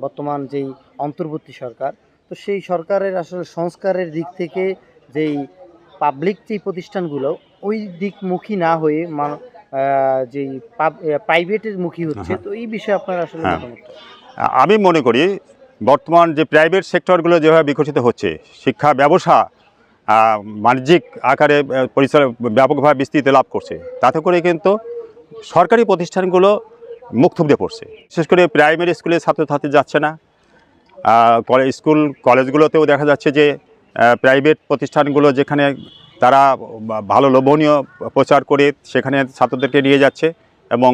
বর্তমান যেই অন্তর্বর্তী সরকার তো সেই সরকারের আসলে সংস্কারের দিক থেকে যেই পাবলিক যেই প্রতিষ্ঠানগুলো ওই দিকমুখী না হয়ে মান- যেই প্রাইভেটের মুখী হচ্ছে হ্যাঁ। তো এই বিষয়ে আপনার আসলে হ্যাঁ। আমি মনে করি বর্তমান যে প্রাইভেট সেক্টরগুলো যেভাবে বিকশিত হচ্ছে শিক্ষা ব্যবসা বাণিজ্যিক আকারে পরিচালনা ব্যাপকভাবে বিস্তৃতি লাভ করছে তাতে করে কিন্তু সরকারি প্রতিষ্ঠানগুলো মুখ থুবড়ে পড়ছে। বিশেষ করে প্রাইমারি স্কুলে ছাত্রছাত্রী যাচ্ছে না। কলেজ স্কুল, কলেজগুলোতেও দেখা যাচ্ছে যে প্রাইভেট প্রতিষ্ঠানগুলো যেখানে তারা ভালো লোভনীয় প্রচার করে, সেখানে ছাত্রদেরকে নিয়ে যাচ্ছে এবং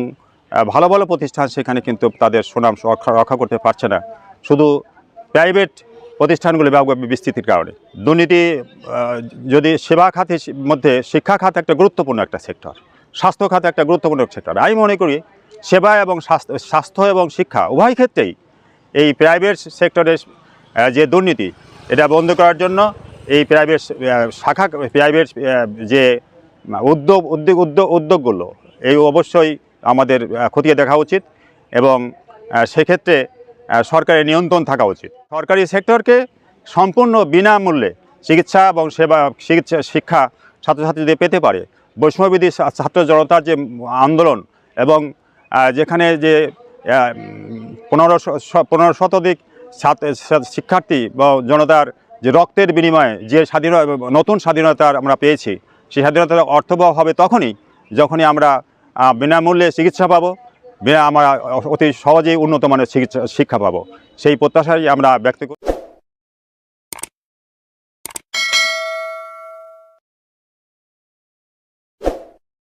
ভালো ভালো প্রতিষ্ঠান সেখানে কিন্তু তাদের সুনাম রক্ষা করতে পারছে না। শুধু প্রাইভেট প্রতিষ্ঠানগুলো বিস্তৃতির কারণে। দুর্নীতি যদি সেবা খাতের মধ্যে শিক্ষা খাত একটা গুরুত্বপূর্ণ একটা সেক্টর, স্বাস্থ্য খাত একটা গুরুত্বপূর্ণ সেক্টর। আমি মনে করি সেবা এবং স্বাস্থ্য এবং শিক্ষা উভয় ক্ষেত্রেই এই প্রাইভেট সেক্টরের যে দুর্নীতি, এটা বন্ধ করার জন্য এই প্রাইভেট শাখা প্রাইভেট যে উদ্যোগ উদ্যোগ উদ্যোগ, উদ্যোগগুলো, এই অবশ্যই আমাদের খতিয়ে দেখা উচিত এবং সেক্ষেত্রে সরকারের নিয়ন্ত্রণ থাকা উচিত। সরকারি সেক্টরকে সম্পূর্ণ বিনামূল্যে চিকিৎসা এবং সেবা, চিকিৎসা, শিক্ষা ছাত্রছাত্রীদের পেতে পারে। বৈষ্ণববিধি ছা- ছাত্র জনতার যে আন্দোলন এবং যেখানে যে পনেরো পনেরো শতাধিক শিক্ষার্থী বা জনতার যে রক্তের বিনিময়ে যে স্বাধীন, নতুন স্বাধীনতার আমরা পেয়েছি, সেই স্বাধীনতার অর্থবহ হবে তখনই যখনই আমরা বিনামূল্যে চিকিৎসা পাবো আমরা অতি সহজেই উন্নত মানের চিকিৎসা, শিক্ষা পাবো। সেই প্রত্যাশাই আমরা ব্যক্ত করি।